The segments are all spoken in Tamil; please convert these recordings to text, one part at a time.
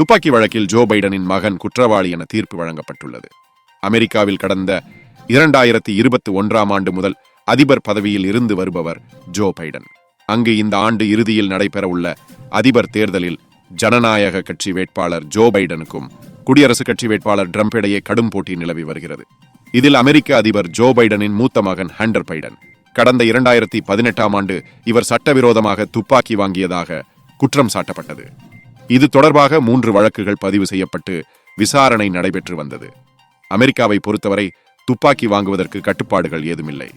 துப்பாக்கி வழக்கில் ஜோ பைடனின் மகன் குற்றவாளி என தீர்ப்பு வழங்கப்பட்டுள்ளது. அமெரிக்காவில் கடந்த இரண்டாயிரத்தி இருபத்தி ஒன்றாம் ஆண்டு முதல் அதிபர் பதவியில் இருந்து வருபவர் ஜோ பைடன். அங்கு இந்த ஆண்டு இறுதியில் நடைபெறவுள்ள அதிபர் தேர்தலில் ஜனநாயக கட்சி வேட்பாளர் ஜோ பைடனுக்கும் குடியரசுக் கட்சி வேட்பாளர் ட்ரம்ப் இடையே கடும் போட்டி நிலவி வருகிறது. இதில் அமெரிக்க அதிபர் ஜோ பைடனின் மூத்த மகன் ஹண்டர் பைடன். கடந்த இரண்டாயிரத்தி பதினெட்டாம் ஆண்டு இவர் சட்டவிரோதமாக துப்பாக்கி வாங்கியதாக குற்றம் சாட்டப்பட்டது. இது தொடர்பாக மூன்று வழக்குகள் பதிவு செய்யப்பட்டு விசாரணை நடைபெற்று வந்தது. அமெரிக்காவை பொறுத்தவரை துப்பாக்கி வாங்குவதற்கு கட்டுப்பாடுகள் ஏதுமில்லை.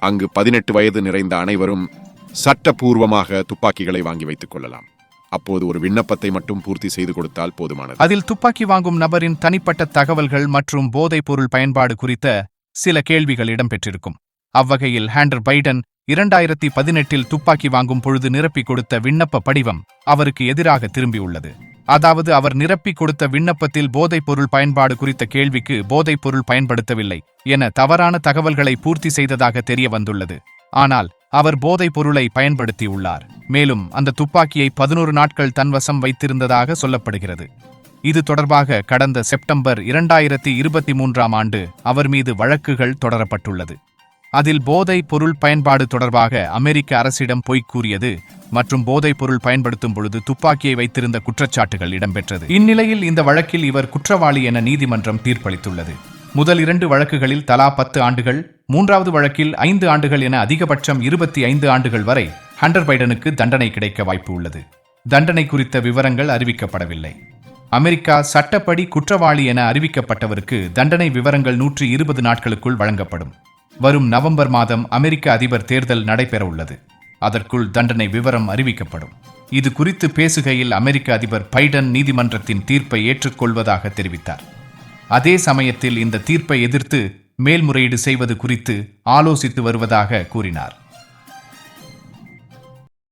அங்கு பதினெட்டு வயது நிறைந்த அனைவரும் சட்டபூர்வமாக துப்பாக்கிகளை வாங்கி வைத்துக் கொள்ளலாம். அப்போது ஒரு விண்ணப்பத்தை மட்டும் பூர்த்தி செய்து கொடுத்தால் போதுமானது. அதில் துப்பாக்கி வாங்கும் நபரின் தனிப்பட்ட தகவல்கள் மற்றும் போதைப் பொருள் பயன்பாடு குறித்த சில கேள்விகள் இடம்பெற்றிருக்கும். அவ்வகையில் ஹேண்டர் பைடன் இரண்டாயிரத்தி பதினெட்டில் துப்பாக்கி வாங்கும் பொழுது நிரப்பிக் கொடுத்த விண்ணப்ப படிவம் அவருக்கு எதிராக திரும்பியுள்ளது. அதாவது அவர் நிரப்பிக் கொடுத்த விண்ணப்பத்தில் போதைப் பொருள் பயன்பாடு குறித்த கேள்விக்கு போதைப் பொருள் பயன்படுத்தவில்லை என தவறான தகவல்களை பூர்த்தி செய்ததாக தெரிய வந்துள்ளது. ஆனால் அவர் போதைப் பொருளை பயன்படுத்தியுள்ளார். மேலும் அந்த துப்பாக்கியை பதினோரு நாட்கள் தன்வசம் வைத்திருந்ததாக சொல்லப்படுகிறது. இது தொடர்பாக கடந்த செப்டம்பர் இரண்டாயிரத்தி இருபத்தி மூன்றாம் ஆண்டு அவர் மீது வழக்குகள் தொடரப்பட்டுள்ளது. அதில் போதைப் பொருள் பயன்பாடு தொடர்பாக அமெரிக்க அரசிடம் பொய் கூறியது மற்றும் போதைப் பொருள் பயன்படுத்தும் பொழுது துப்பாக்கியை வைத்திருந்த குற்றச்சாட்டுகள் இடம்பெற்றது. இந்நிலையில் இந்த வழக்கில் இவர் குற்றவாளி என நீதிமன்றம் தீர்ப்பளித்துள்ளது. முதல் இரண்டு வழக்குகளில் தலா பத்து ஆண்டுகள் மூன்றாவது வழக்கில் ஐந்து ஆண்டுகள் என அதிகபட்சம் இருபத்தி ஐந்து ஆண்டுகள் வரை ஹண்டர் பைடனுக்கு தண்டனை கிடைக்க வாய்ப்பு உள்ளது. தண்டனை குறித்த விவரங்கள் அறிவிக்கப்படவில்லை. அமெரிக்கா சட்டப்படி குற்றவாளி என அறிவிக்கப்பட்டவருக்கு தண்டனை விவரங்கள் நூற்றி இருபது நாட்களுக்குள் வழங்கப்படும். வரும் நவம்பர் மாதம் அமெரிக்க அதிபர் தேர்தல் நடைபெறவுள்ளது. அதற்குள் தண்டனை விவரம் அறிவிக்கப்படும். இது குறித்து பேசுகையில் அமெரிக்க அதிபர் பைடன் நீதிமன்றத்தின் தீர்ப்பை ஏற்றுக்கொள்வதாக தெரிவித்தார். அதே சமயத்தில் இந்த தீர்ப்பை எதிர்த்து மேல்முறையீடு செய்வது குறித்து ஆலோசித்து வருவதாக கூறினார்.